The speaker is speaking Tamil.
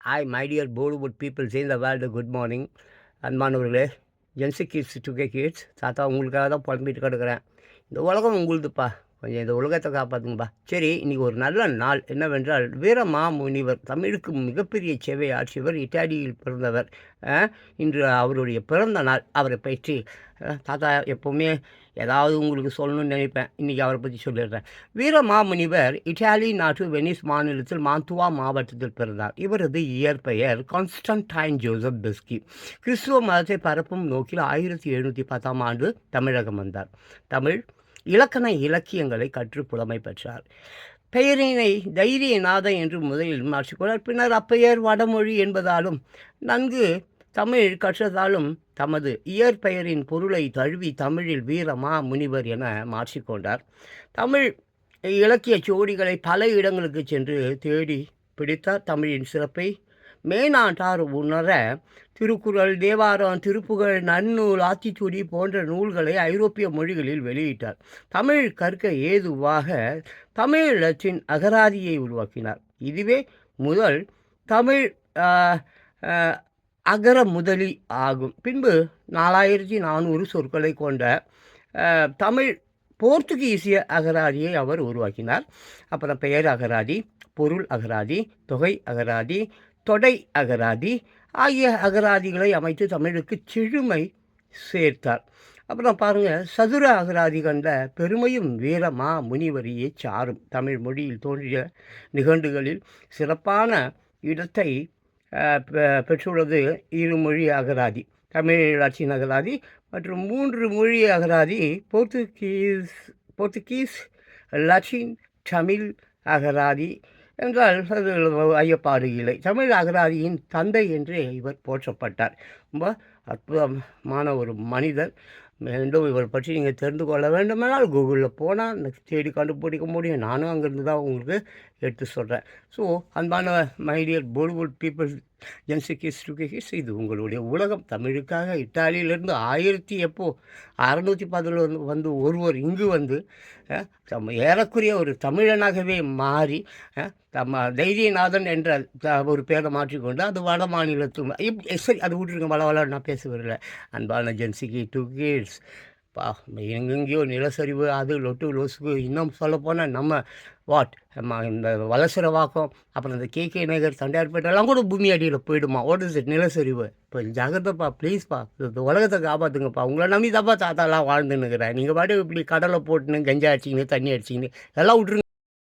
Hi my dear Bollywood peoples in the world good morning அன்பானவர்களே Gen Z kids two K kids தாத்தா உங்களுக்காக தான் புலம்பிட்டு கிடக்குறேன். இந்த உலகம் உங்களுதுப்பா. கொஞ்சம் இந்த உலகத்தை காப்பாற்றுங்கப்பா சரி இன்றைக்கி ஒரு நல்ல நாள் என்னவென்றால் வீரமா முனிவர் தமிழுக்கு மிகப்பெரிய சேவை ஆட்சியவர் இட்டாலியில் பிறந்தவர் இன்று அவருடைய பிறந்த நாள். அவரை பற்றி தாத்தா எப்போவுமே ஏதாவது உங்களுக்கு சொல்லணும்னு நினைப்பேன். இன்றைக்கி அவரை பற்றி சொல்லிடுறேன். வீரமாமுனிவர் இட்டாலி நாட்டு வெனிஸ் மாநிலத்தில் மாந்துவா மாவட்டத்தில் பிறந்தார். இவரது இயற்பெயர் கான்ஸ்டன்டைன் ஜோசப் பெஸ்கி. கிறிஸ்துவ மதத்தை பரப்பும் நோக்கில் ஆயிரத்தி எழுநூற்றி பத்தாம் ஆண்டு தமிழகம் வந்தார். தமிழ் இலக்கண இலக்கியங்களை கற்று புலமை பெற்றார். பெயரினை தைரியநாதன் என்று முதலில் மாற்றிக்கொண்டார் பின்னர் அப்பெயர் வடமொழி என்பதாலும் நன்கு தமிழ் கற்றதாலும் தமது இயற்பெயரின் பொருளை தழுவி தமிழில் வீரமா முனிவர் என மாற்றிக்கொண்டார். தமிழ் இலக்கிய சோடிகளை பல இடங்களுக்கு சென்று தேடி பிடித்தார் தமிழின் சிறப்பை. மேனாட்டார் உணர திருக்குறள் தேவாரம் திருப்புகழ் நன்னூல் ஆத்திச்சூடி போன்ற நூல்களை ஐரோப்பிய மொழிகளில் வெளியிட்டார். தமிழ் கற்க ஏதுவாக தமிழ் லத்தின் அகராதியை உருவாக்கினார். இதுவே முதல் தமிழ் அகர முதலி ஆகும். பின்பு நாலாயிரத்தி நானூறு சொற்களை கொண்ட தமிழ் போர்த்துகீசிய அகராதியை அவர் உருவாக்கினார். அப்புறம் பெயர் அகராதி பொருள் அகராதி தொகை அகராதி தொடை அகராதி ஆகிய அகராதிகளை அமைத்து தமிழுக்கு செழுமை சேர்த்தார். அப்புறம் பாருங்கள் சதுர அகராதி கண்ட பெருமையும் வீரமா முனிவரியை சாரும். தமிழ் மொழியில் தோன்றிய நிகண்டுகளில் சிறப்பான இடத்தை பெற்றுள்ளது இருமொழி அகராதி. தமிழ் லட்சின் அகராதி மற்றும் மூன்று மொழி அகராதி போர்த்துகீஸ் போர்த்துகீஸ் லட்டின் தமிழ் அகராதி என்றால் அது ஐயப்பாடு இல்லை. தமிழ் அகராதியின் தந்தை என்றே இவர் போற்றப்பட்டார். ரொம்ப அற்புதமான ஒரு மனிதர். மீண்டும் இவர் பற்றி நீங்கள் தெரிந்து கொள்ள வேண்டுமானால் கூகுளில் போனால் தேடி கண்டுபிடிக்க முடியும். நானும் அங்கேருந்து தான் உங்களுக்கு எடுத்து சொல்கிறேன் ஸோ அன்பான மைடியர் போலிவுட் பீப்புள் ஜென்சிகிஸ் டுகிஸ் இது உங்களுடைய உலகம் தமிழுக்காக இட்டாலியிலேருந்து ஆயிரத்தி எப்போ அறநூற்றி பதினொன்று வந்து ஒருவர் இங்கு வந்து தம் ஏறக்குறைய ஒரு தமிழனாகவே மாறி தம் தைரியநாதன் என்ற ஒரு பேரை மாற்றிக்கொண்டு அது வட மாநிலத்து இப் சரி அது விட்டுருங்க வள வள நான் பேச வரல அன்பான ஜென்சிக்கு டூ கிட்ஸ் பா எங்கெங்கேயோ நிலச்சரிவு அது லொட்டு லொசுக்கு இன்னும் சொல்லப்போனால் நம்ம வாட் இந்த இந்த வலசரவாக்கம் அப்புறம் இந்த கே கே நகர் தண்டையார்பேட்டெல்லாம் கூட பூமி அடியில் போயிடுமா? ஓட் இஸ் இட் நிலச்சரிவு. இப்போ ஜாகிரதப்பா ப்ளீஸ்ப்பா இந்த உலகத்தை காப்பாற்றுங்கப்பா உங்களை நம்பி தப்பா தாத்தாலாம் வாழ்ந்துன்னுக்கிறேன். நீங்கள் பாட்டு இப்படி கடலை போட்டுன்னு கஞ்சா அடிச்சிங்கன்னு தண்ணி அடிச்சிங்கன்னு எல்லாம் விட்ருங்க